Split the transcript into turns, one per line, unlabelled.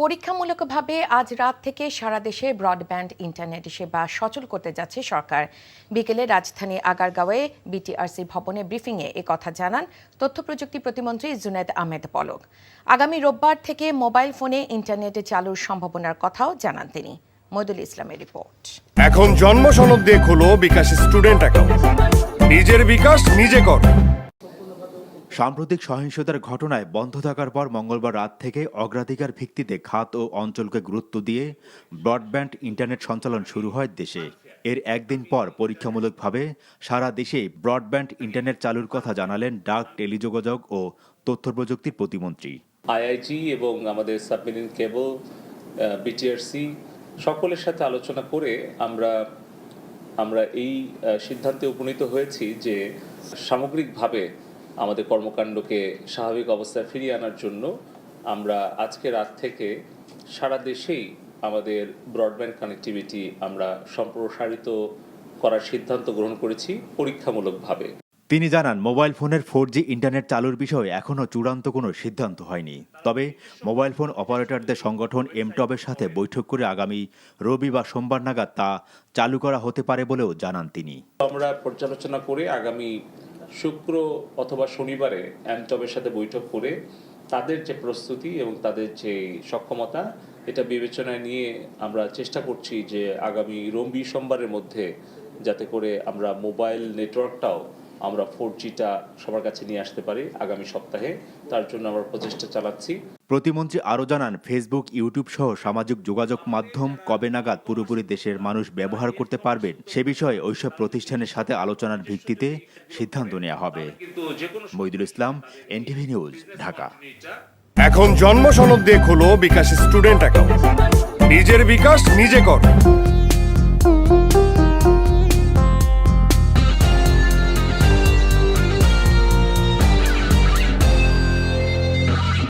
পরীক্ষামূলকভাবে আজ রাত থেকে সারা দেশে ব্রডব্যান্ড ইন্টারনেট সেবা সচল করতে যাচ্ছে সরকার। বিকেলে রাজধানী আগারগাঁওয়ে বিটিআরসি ভবনে ব্রিফিংয়ে এ কথা জানান তথ্য প্রযুক্তি প্রতিমন্ত্রী জুনেদ আহমেদ পলক। আগামী রোববার থেকে মোবাইল ফোনে ইন্টারনেট চালুর সম্ভাবনার কথাও জানান তিনি। মইদুল ইসলামের রিপোর্ট।
এখন জন্ম সনদ দিয়ে খোলো বিকাশ স্টুডেন্ট অ্যাকাউন্ট। নিজের বিকাশ নিজে কর।
সাম্প্রতিক সহিংসতার ঘটনায় বন্ধ থাকার পর মঙ্গলবার রাত থেকে অগ্রাধিকার ভিত্তিতে খাত ও অঞ্চলকে গুরুত্ব দিয়ে ব্রডব্যান্ড ইন্টারনেট সঞ্চালন শুরু হয় দেশে। এর একদিন পর পরীক্ষামূলকভাবে সারা দেশে ব্রডব্যান্ড ইন্টারনেট চালুর কথা জানালেন ডাক, টেলিযোগাযোগ ও তথ্য প্রযুক্তির প্রতিমন্ত্রী।
আইআইজি এবং আমাদের সাবমেরিন কেবল বিটিআরসি সকলের সাথে আলোচনা করে আমরা আমরা এই সিদ্ধান্তে উপনীত হয়েছি যে সামগ্রিকভাবে আমাদের কর্মকাণ্ডকে স্বাভাবিক অবস্থায় ফিরিয়ে আনার জন্য আমরা আজকে রাত থেকে সারা দেশেই আমাদের ব্রডব্যান্ড কানেক্টিভিটি আমরা সম্প্রসারিত করার সিদ্ধান্ত গ্রহণ করেছি পরীক্ষামূলকভাবে।
তিনি জানান মোবাইল ফোনের ফোর জি ইন্টারনেট চালুর বিষয়ে এখনও চূড়ান্ত কোনো সিদ্ধান্ত হয়নি। তবে মোবাইল ফোন অপারেটরদের সংগঠন এমটবের সাথে বৈঠক করে আগামী রবি বা সোমবার নাগাদ তা চালু করা হতে পারে বলেও জানান তিনি।
আমরা পর্যালোচনা করে আগামী শুক্র অথবা শনিবারে অ্যামটবের সাথে বৈঠক করে তাদের যে প্রস্তুতি এবং তাদের যে সক্ষমতা, এটা বিবেচনায় নিয়ে আমরা চেষ্টা করছি যে আগামী রবি সোমবারের মধ্যে যাতে করে আমরা মোবাইল নেটওয়ার্কটাও আমরা ফোর জিটা সবার কাছে নিয়ে আসতে পারি আগামী সপ্তাহে। তার জন্য আমরা প্রচেষ্টা চালাচ্ছি।
প্রতিমন্ত্রী আরও জানান ফেসবুক ইউটিউব সহ সামাজিক যোগাযোগ মাধ্যম কবে নাগাদ পুরোপুরি দেশের মানুষ ব্যবহার করতে পারবেন সে বিষয়ে ওইসব প্রতিষ্ঠানের সাথে আলোচনার ভিত্তিতে সিদ্ধান্ত নেওয়া হবে। Moidul Islam NTV news Dhaka.
এখন জন্ম সনদ দিয়ে খোলো বিকাশ স্টুডেন্ট অ্যাকাউন্ট। নিজের বিকাশ নিজে কর।